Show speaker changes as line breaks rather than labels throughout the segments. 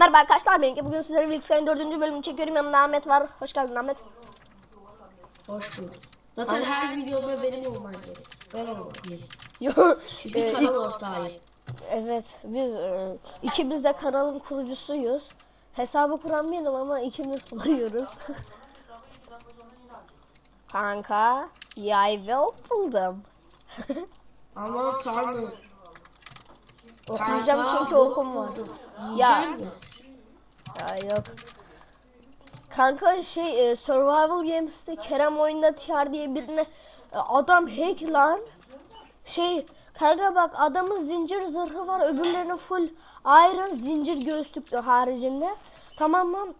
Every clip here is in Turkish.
Merhaba arkadaşlar benimki bugün sizlere Wilkes'in 4. bölümünü çekiyorum yanımda Ahmet var. Hoş geldin Ahmet.
Hoş bulduk. Zaten her videoda benim olman gerek. Ben olmam gerek.
Yo,
Çünkü
e,
kanal ortağıyım.
evet biz e, ikimiz de kanalın kurucusuyuz. Hesabı kuran benim ama ikimiz kuruyoruz. Kanka yay ve buldum.
Aman tanrım.
Okuyacağım
Kanka,
çünkü
yok
okum var. Ya. Ya yok. Kanka şey e, Survival Games'te Kerem oyunda TR diye birine e, adam hack lan. Şey kanka bak adamın zincir zırhı var öbürlerinin full iron zincir göğüslüktü haricinde. Tamam mı?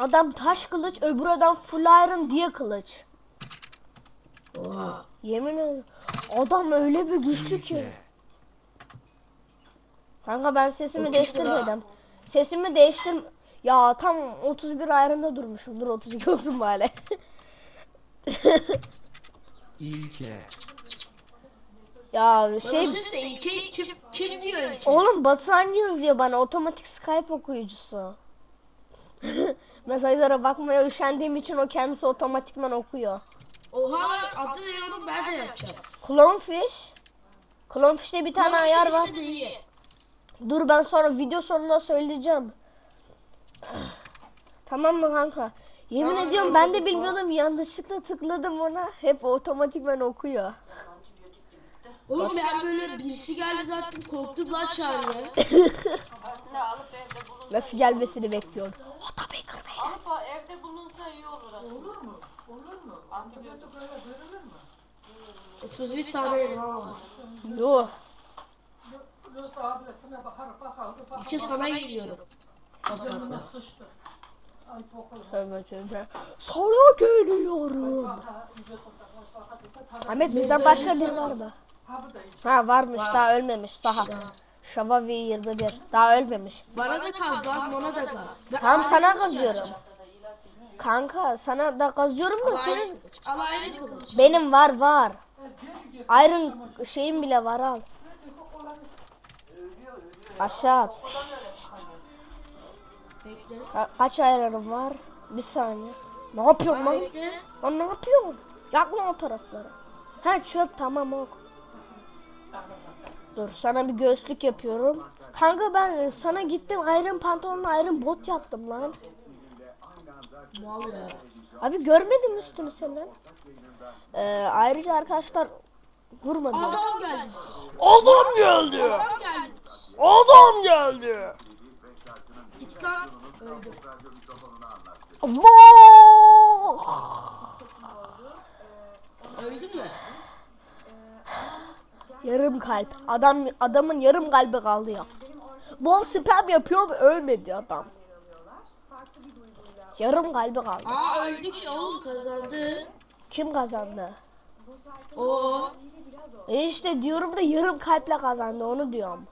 Adam taş kılıç öbür adam full iron diye kılıç.
Oha.
Yemin ederim. Adam öyle bir güçlü ki. Kanka ben sesimi değiştirmedim. Sesimi değiştir. Ya tam 31 ayrında durmuşum. Dur 32 olsun bari.
İlke.
ya
Şey,
şey
işte iki, kim, kim diyor iki?
oğlum Batuhan yazıyor bana otomatik Skype okuyucusu. Mesajlara bakmaya üşendiğim için o kendisi otomatikman okuyor.
Oha adı ne oğlum ben de yapacağım.
Clownfish. Clownfish'te bir tane ayar var. Dur ben sonra video sonunda söyleyeceğim. Tamam mı kanka? Yemin
Tamam,
ediyorum ben de bilmiyordum yanlışlıkla tıkladım ona. Hep otomatikman okuyor.
Oğlum ben böyle birisi geldi zaten korktum lan.
Nasıl gelmesini bekliyorum. Oda Baker Bey.
Alıp evde bulunsa iyi olur aslında. Olur mu? Olur mu? Antibiyotik öyle verilir mi?
31 tane var.
Yuh.
İki sana geliyorum.
Canına sıçtı.
Tövbe tövbe. Sana geliyorum. Ahmet bizden başka biri var mı?
Ha
varmış daha ölmemiş. Saha. Şavavi 21. Daha ölmemiş.
Bana da kaz lan bana da kaz.
Tamam sana kazıyorum. Kanka sana da kazıyorum da senin benim var var. Iron şeyim bile var al. Aşağı at.
Bekle.
Ka- kaç ayarım var? Bir saniye. Ne yapıyorsun lan?
Bekle.
Lan ne yapıyorsun? Yakma o tarafları. Ha çöp tamam ok. Dur sana bir göğüslük yapıyorum. Kanka ben e, sana gittim Iron pantolonla Iron bot yaptım lan.
Ya.
Abi görmedim üstünü senden. Ee, ayrıca arkadaşlar vurmadım.
Adam geldi.
Adam geldi.
Adam geldi.
Adam geldi.
Git lan. Öldü.
Allah!
Öldü mü?
Yarım kalp. Adam adamın yarım kalbi kaldı ya. Bol spam yapıyor ve ölmedi adam. Yarım kalbi kaldı.
Aa öldü ki oğlum kazandı.
Kim kazandı?
Oo.
E işte diyorum da yarım kalple kazandı onu diyorum.